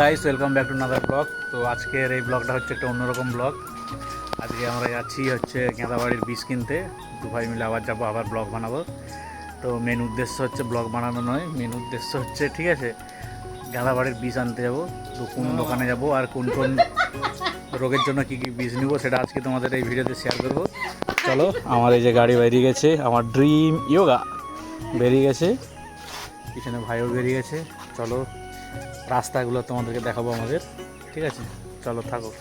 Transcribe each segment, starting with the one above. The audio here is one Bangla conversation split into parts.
Guys welcome back to another blog তো আজকের এই ব্লগটা হচ্ছে একটা অন্যরকম ব্লগ আজকে আমরা যাচ্ছি হচ্ছে গেঁদাবাড়ির বীজ কিনতে। দু ভাই মিলে আবার যাব আবার ব্লগ বানাবো। তো মেন উদ্দেশ্য হচ্ছে ব্লগ বানানো নয়। মেন উদ্দেশ্য হচ্ছে ঠিক আছে গেঁদাবাড়ির বীজ আনতে যাব। তো কোন দোকানে যাব আর কোন কোন রোগের জন্য কী কী বীজ নিব সেটা আজকে তোমাদের এই ভিডিওতে শেয়ার করব। চলো আমার এই যে গাড়ি বেরিয়ে গেছে আমার ড্রিম ইয়োগা বেরিয়ে গেছে। পিছনে ভাইও বেরিয়ে গেছে। চলো রাস্তাগুলো তোমাদেরকে দেখাবো আমাদের। ঠিক আছে? চলো থাকো।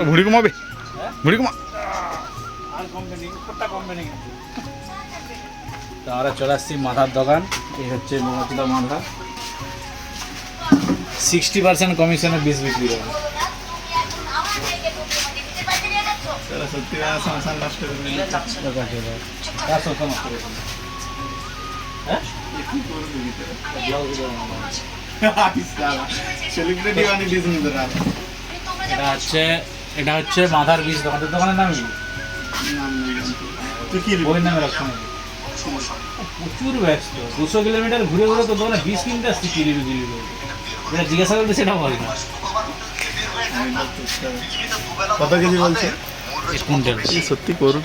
ভুড়ি কমাবে ভুড়ি কমা আর কমবে নি উপরটা কমবে নি তো আমরা চলে আসছি মাথার দোকান এই হচ্ছে মোমাচিদা মাথা সিক্সটি পার্সেন্ট কমিশনে বীজ বিক্রি হবে? হ্যাঁ? সেলিব্রিটি এটা হচ্ছে এটা হচ্ছে মাথার বীজ দোকান তোর দোকানের নাম কি? তুই কি নামে রাখছো প্রচুর ব্যস্ত। দুশো কিলোমিটার ঘুরে ঘুরে তো দোকানে বীজ কিনতে আসছি কি রিভিউ এটা জিজ্ঞাসা করতে সেটা বল না। কত কেজি বলছে? কুইন্টাল। সত্যি করুন।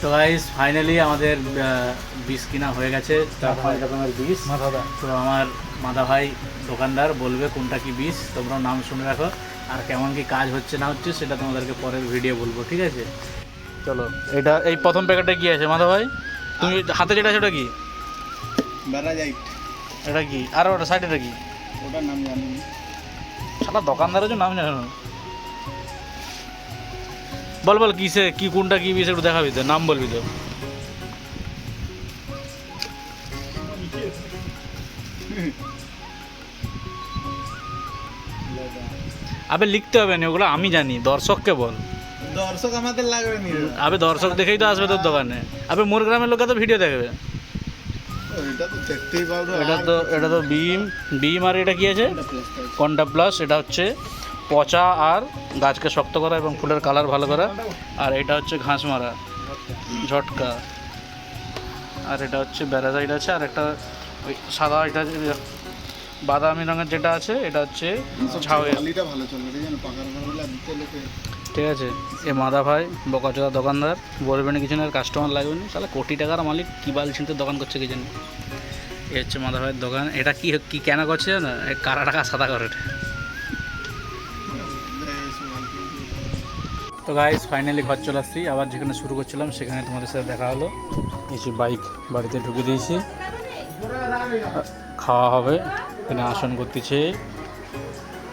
তো গাইস ফাইনালি আমাদের বীজ কিনা হয়ে গেছে। বীজ তো আমার মাদা ভাই দোকানদার বলবে কোনটা কি বীজ তোমরাও নাম শুনে রাখো। আর কেমন কি কাজ হচ্ছে না হচ্ছে সেটা তোমাদেরকে পরের ভিডিও বলব ঠিক আছে? চলো এটা এই প্রথম প্যাকেটটা কি আছে মাদা ভাই? তুমি হাতে যেটা আছে ওটা কি? বেড়া যাই এটা কি? আর ওটা সাইড এটা কি? ওটার নাম জানি না। সারা দোকানদারের জন্য নাম জানো না। বল বল কিসে কি কোনটা কি বীজ একটু দেখাবি তো নাম বলবি তো। আবে লিখতে হবে না ওগুলো আমি জানি দর্শককে বল। দর্শক আমাদের লাগবে নি। আবে দর্শক দেখেই তো আসবে তোর দোকানে। আবে মোর গ্রামের লোকে তো ভিডিও দেখবে। এটা তো এটা তো এটা তো বিম বিম আর এটা কি আছে? কন্ডা প্লাস এটা হচ্ছে পচা আর গাছকে শক্ত করা এবং ফুলের কালার ভালো করা। আর এটা হচ্ছে ঘাস মারা ঝটকা। আর এটা হচ্ছে ব্যারাজাইড আছে আর একটা ওই সাদা এটা বাদামি রঙের যেটা আছে এটা হচ্ছে ঝাউয়ের ঠিক আছে এ মাদা ভাই বকাচোদা দোকানদার বলবে না কিছু না কাস্টমার লাগবে না। তাহলে কোটি টাকার মালিক কী বাল ছিনতে দোকান করছে কি জানি। এ হচ্ছে মাদা ভাইয়ের দোকান। এটা কি কি কেন করছে না কারা টাকা সাদা করে। তো গাইজ ফাইনালি ঘর চলে আসছি। আবার যেখানে শুরু করছিলাম সেখানে তোমাদের সাথে দেখা হলো। কিছু বাইক বাড়িতে ঢুকে দিয়েছি। খাওয়া হবে। এখানে আসন করতেছে।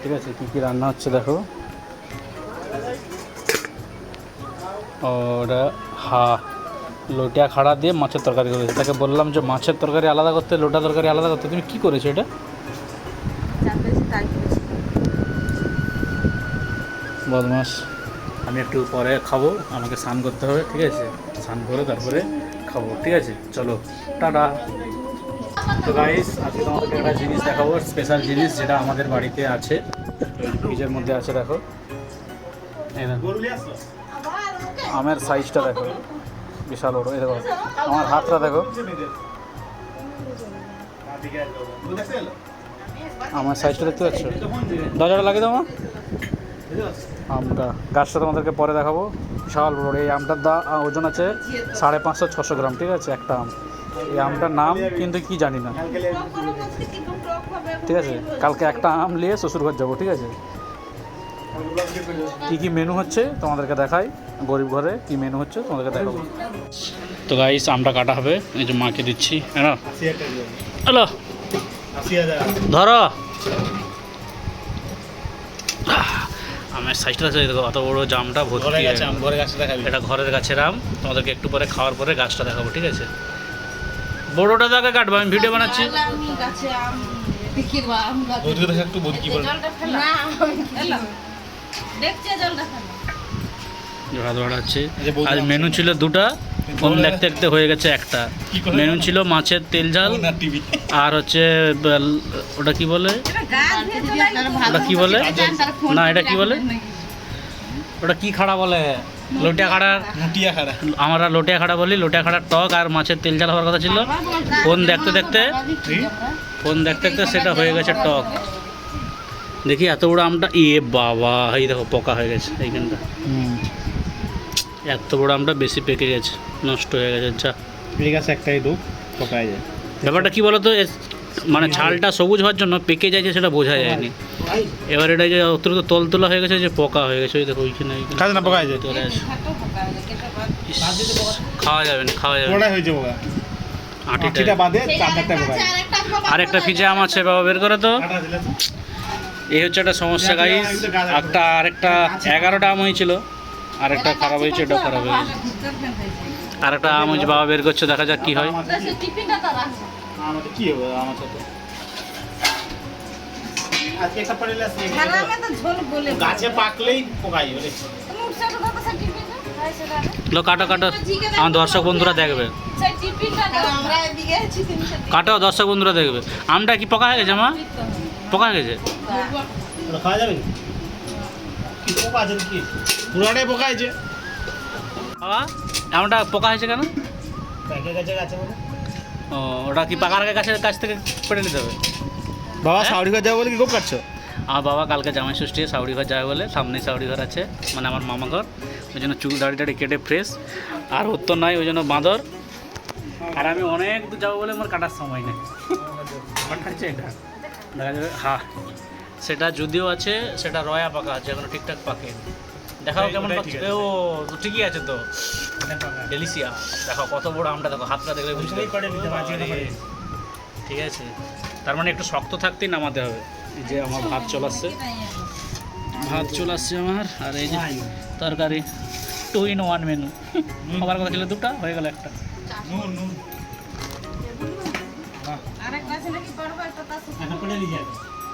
ঠিক আছে কী কী রান্না হচ্ছে দেখো। ওটা হা লোটা খাড়া দিয়ে মাছের তরকারি করেছে। তাকে বললাম যে মাছের তরকারি আলাদা করতে লোটা তরকারি আলাদা করতে। তুমি কী করেছ এটা? বদমাস আমি একটু পরে খাব, আমাকে স্নান করতে হবে, ঠিক আছে? স্নান করে তারপরে খাব, ঠিক আছে? চলো, টাটা। তো গাইস আজকে তোমাদেরকে একটা জিনিস দেখাবো স্পেশাল জিনিস যেটা আমাদের বাড়িতে আছে, ফ্রিজের মধ্যে আছে, দেখো। আমের সাইজটা দেখো। বিশাল বড়, এই দেখো। আমার হাতটা দেখো। আমার সাইজটা দেখতে পাচ্ছ? দরজাটা লাগে দাও, মা। আমটা। গাছটা তোমাদেরকে পরে দেখাবো। বিশাল বড়। এই আমটার দা ওজন আছে সাড়ে পাঁচশো ছশো গ্রাম ঠিক আছে? একটা আম। এই আমটার নাম কিন্তু কি জানি না। ঠিক আছে? কালকে একটা আম নিয়ে শ্বশুরঘর যাব ঠিক আছে? কি কি মেনু হচ্ছে তোমাদেরকে দেখাই। গরিব ঘরে কি মেনু হচ্ছে তোমাদেরকে দেখাবো। তো গাইস আমটা কাটা হবে। এই যে মাকে দিচ্ছি। হ্যাঁ ধরো। আমের সাইজটা দেখো অত বড় জামটা ভর্তি ঘরে গেছে আম গেছে। ঘরে গাছে দেখাবি। এটা ঘরের গাছের আম তোমাদেরকে একটু পরে খাওয়ার পরে গাছটা দেখাবো ঠিক আছে? বড়টা দেখে কাটবো আমি ভিডিও বানাচ্ছি। যে বৌদি আজ আম মেনু ছিল দুটা। ফোন দেখতে দেখতে হয়ে গেছে একটা। মেনু ছিল মাছের তেল ঝাল আর হচ্ছে ওটা কি বলে? ওটা কি বলে? না এটা কি বলে? ওটা কি খাড়া বলে? লোটিয়া খাড়া? মুটিয়া খাড়া। আমরা লোটিয়া খাড়া বলি লোটিয়া খাড়ার টক আর মাছের তেল ঝাল হওয়ার কথা ছিল। ফোন দেখতে দেখতে ফোন দেখতে দেখতে সেটা হয়ে গেছে টক। দেখি এত বড় আমটা এ বাবা এই দেখো পোকা হয়ে গেছে এইখানটা। এত বড় আমটা বেশি পেকে গেছে নষ্ট হয়ে গেছে যা। ঠিক আছে একটাই দুঃখ পকায় যায়? ব্যাপারটা কি বলতো মানে ছালটা সবুজ হওয়ার জন্য পেকে যায় যে সেটা বোঝা যায়নি। এবার এটা যে অতিরিক্ত তল তোলা হয়ে গেছে যে পোকা হয়ে গেছে ওই দেখো ওইখানে ওইখানে। না পকায় যায় চলে আসে খাওয়া যাবে না খাওয়া যাবে না। ওটাই হয়েছে পোকা। আটিটা। বাদে চার চারটা পোকায় আরেকটা ফিজে আম আছে বাবা বের করে তো। তো। এই হচ্ছে একটা সমস্যা গাইস একটা আরেকটা এগারোটা আম হয়েছিল। আরেকটা খারাপ হয়েছে এটা খারাপ হয়েছে। আরেকটা আম হয়েছে বাবা বের করছে দেখা যাক কি হয়। কি হবে আমার সাথে? আজকে একটা পড়ে গাছে পাকলেই পোকাই লো কাটো কাটো। আমার দর্শক বন্ধুরা দেখবে। কাটো দর্শক বন্ধুরা দেখবে। আমটা কি পোকা হয়ে গেছে মা? পোকা হয়ে গেছে? খাওয়া যাবে কি পোকা আছে কি? পুরাটাই পোকা আছে বাবা আমটা পোকা হয়েছে কেন? ও ওটা কি পাকার গাছের কাছ থেকে পেড়ে নিতে হবে? বাবা হ্যাঁ? সাউরি ঘর যাব বলে কি খুব কাটছো আমার বাবা কালকে জামাই ষষ্ঠী সাউরি ঘর যাবে বলে সামনে সাউরি ঘর আছে মানে আমার মামা ঘর। ওই জন্য চুল দাড়ি টাড়ি কেটে ফ্রেশ আর উত্তর নয় ওই জন্য বাঁদর। আর আমি অনেক দূর যাব বলে আমার কাটার সময় নেই। কোনটা আছে এটা। দেখা যাবে হ্যাঁ সেটা যদিও আছে সেটা রয়া পাকা আছে এখনও ঠিকঠাক পাকে দেখাও কেমন আছে। ও তো ঠিকই আছে তো। ডেলিসিয়া দেখো কত বড় আমটা দেখো হাতটা দেখলে বুঝতে। ঠিক আছে। তার মানে একটু শক্ত থাকতেই নামাতে হবে। যে আমার ভাত চলাচ্ছে। ভাত চলে আসছে আমার আর এই যে তরকারি। টু ইন ওয়ান মেনু খাবার কথা ছিল দুটো হয়ে গেল একটা।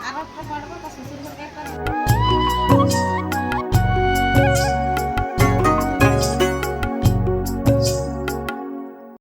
আর পড়ব তার শ্বশুর ঘরকে একটা Música